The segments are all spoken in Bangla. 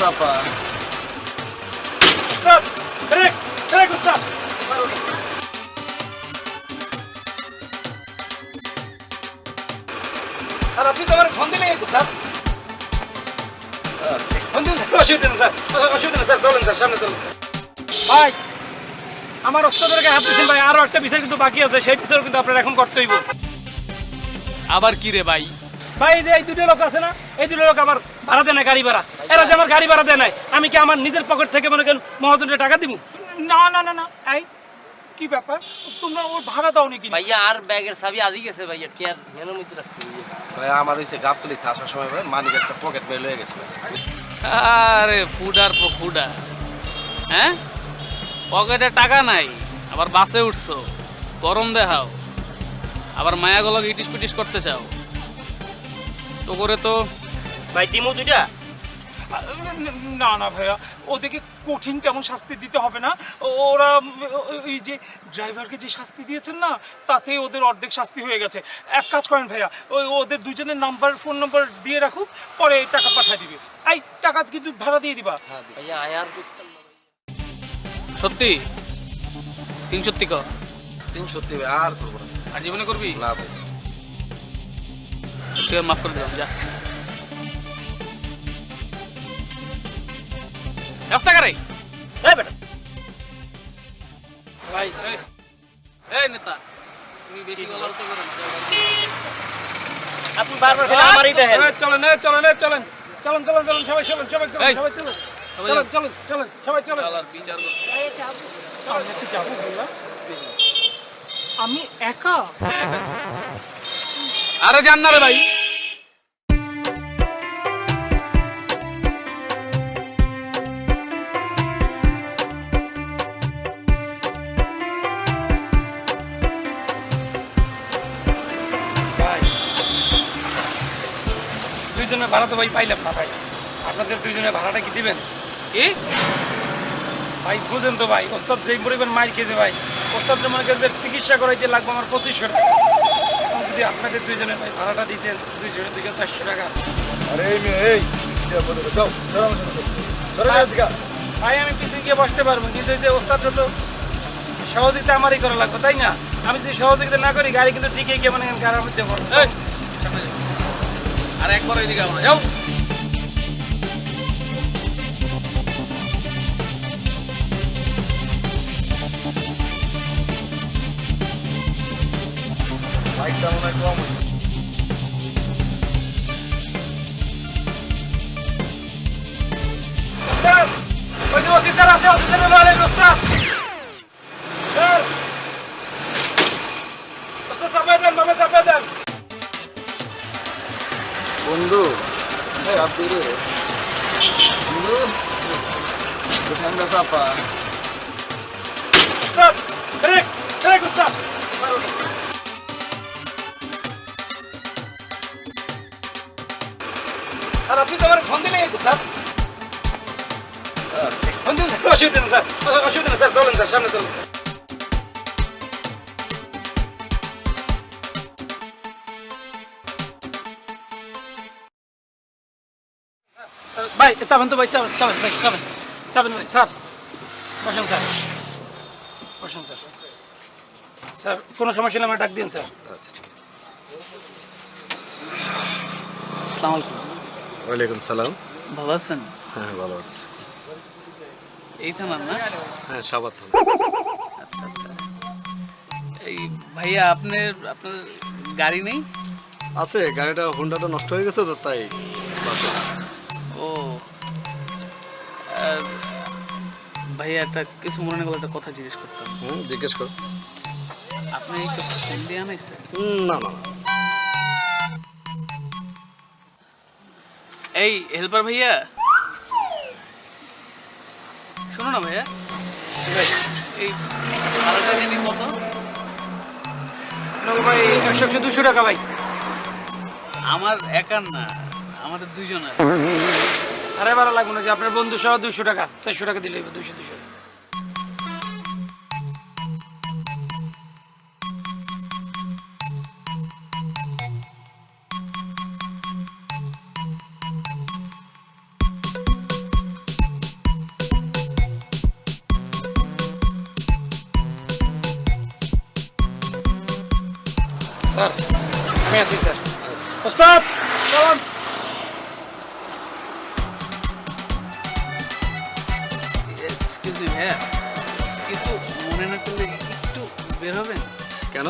চাপা স্যার ব্রেক ব্রেক উস্তাদ স্যার আপনি তো আমার ফোন দিলে তো স্যার ফোন দিন স্যার অসুবিধা নেই স্যার অসুবিধা নেই স্যার চলেন স্যার সামনে চলেন স্যার ভাই আমার ওস্তাদের গায়ে হাত দিচ্ছেন ভাই আরও একটা বিষয় কিন্তু বাকি আছে সেই বিষয় কিন্তু আপনার এখন করতে হইব আবার কি রে ভাই ভাই যে এই দুটো লোক আছে না এই দুটো লোক আমার ভাড়া দেয় না গাড়ি ভাড়া। এরা যে আমার গাড়ি ভাড়া দেয় নাই আমি কি আমার নিজের পকেট থেকে মনে করেন মহাজনের টাকা দিব? না না না না এই কি ব্যাপার? তোমরা ওর ভাড়া দাও নাকি ভাইয়া আর ব্যাগের চাবি আজই গেছে ভাইয়া টিয়ার হেনের মধ্যে রাখছি ভাইয়া। ভাই আমার হইছে গাবতলিতে আসার সময় ভাই মানিক একটা পকেট বের হয়ে গেছে। আরে ফুডার পো ফুডা। হ্যাঁ? পকেটে টাকা নাই আবার বাসে উঠছো গরম দেখাও। আবার মায়াগুলো ইটিস পিটিস করতে চাও। তো করে তো ভাই দিমু দুইটা? না না ভাইয়া ওদেরকে কঠিন তেমন শাস্তি দিতে হবে না। ওরা এই যে ড্রাইভারকে যে শাস্তি দিয়েছেন না তাতে ওদের অর্ধেক শাস্তি হয়ে গেছে। এক কাজ করেন ভাইয়া ওই ওদের দুজনের নাম্বার ফোন নাম্বার দিয়ে রাখুক পরে টাকা পাঠিয়ে দিবে। এই টাকা কিন্তু ভাড়া দিয়ে দিবা। করতাম সত্যি? তিন সত্যি ক তিন সত্যি ভাই আর করব না। আর জীবনে করবি? না ভাই ঠিক আছে, মাফ করে দিলাম যা। রাস্তা কারে এই বেটা। ভাই এই, এই নেতা তুমি বেশি গলাল তো করো না। আপনি বারবার খেলে আমারই দেখেন। এই, চলেন এই, চলেন এই, চলেন। চলেন চলেন চলেন সবাই চলেন সবাই চলেন সবাই চলেন। সবাই চলেন। চলেন চলেন সবাই চলেন। বিচার আমি একা? আরে জান না রে ভাই। দুইজনের ভাড়া তো ভাই পাইলাম না ভাই। আপনাদের দুইজনের ভাড়াটা কি দিবেন? কি? ভাই বুঝেন তো ভাই ওস্তাদ যেই পরিমাণ মাইর খেয়েছে ভাই ওস্তাদ মনে করেন যে চিকিৎসা করাইতে লাগবে আমার পঁচিশশো টাকা। এখন যদি আপনাদের দুইজনের ভাই ভাড়াটা দিতেন দুইজনে দুইজন চারশো টাকা। আরে এই ভাই আমি পিছনে গিয়ে বসতে পারব কিন্তু এই যে ওস্তাদ তো সহযোগিতা আমারই করা লাগবে তাই না? আমি যদি সহযোগিতা না করি গাড়ি কিন্তু টিকে গিয়ে মানে গাড়ির মধ্যে পড়ব। আর একবার ওইদিকে আমরা যাও বাইকটা মনে হয় কম হয়েছে। স্যার ওই যে অফিসার আছে অফিসার ঠান্ডা চাপা ওস্তাদ ব্রেক ব্রেক ওস্তাদ আর আপনি তো আমার ফোন দিলেই তো স্যার। ফোন দিন স্যার অসুবিধা নেই স্যার। অসুবিধা নেই স্যার চলেন স্যার সামনে চলেন স্যার, ভাই চাবেন তো ভাই চাবেন চাবেন ভাই চাবেন ভাই স্যার বসেন স্যার বসেন স্যার স্যার কোনো সমস্যা হলে আমার ডাক দিন স্যার আচ্ছা ঠিক আছে আসসালামু আলাইকুম ওয়ালাইকুম সালাম ভালো আছেন হ্যাঁ ভালো আছি এই থানার না হ্যাঁ সাবাত থানা আচ্ছা আচ্ছা এই ভাইয়া আপনার আপনার গাড়ি নেই? আছে গাড়িটা হোন্ডাটা নষ্ট হয়ে গেছে তো তাই ভাইয়া একটা কিছু মনে না একটা কথা জিজ্ঞেস করতাম। হুম জিজ্ঞেস কর। আপনি ফোন দিয়ে আনাইছে না না না। এই হেল্পার ভাইয়া। শোনো না ভাইয়া। এই। ভাড়াটা জানি কত? ভাই একশো একশো দুশো টাকা ভাই। আমার একার না আমাদের দুইজনের আরে ভালো লাগবে না যে আপনার বন্ধু সহ দুশো টাকা, চারশো টাকা দিলে দুশো দুশো স্যার, আমি আছি, স্যার। ওস্তাদ চলুন মি কিছু মনে না করলে একটু বের হবেন? কেন?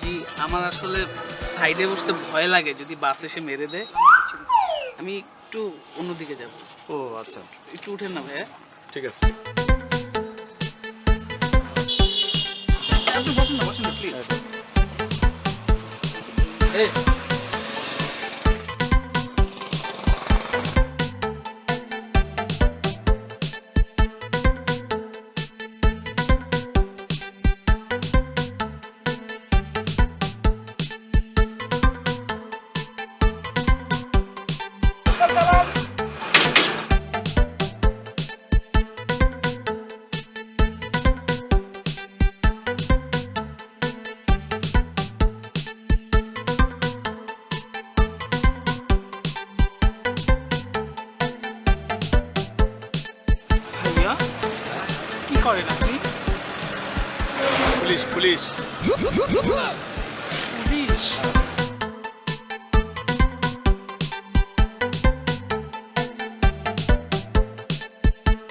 জি আমার আসলে সাইডে বসতে ভয় লাগে যদি বাস এসে মেরে দেয়। আমি একটু অন্যদিকে যাব। ও আচ্ছা। একটু উঠেন না ভাইয়া। ঠিক আছে। আপনি বসুন না বসুন না প্লিজ পুলিশ পুলিশ পুলিশ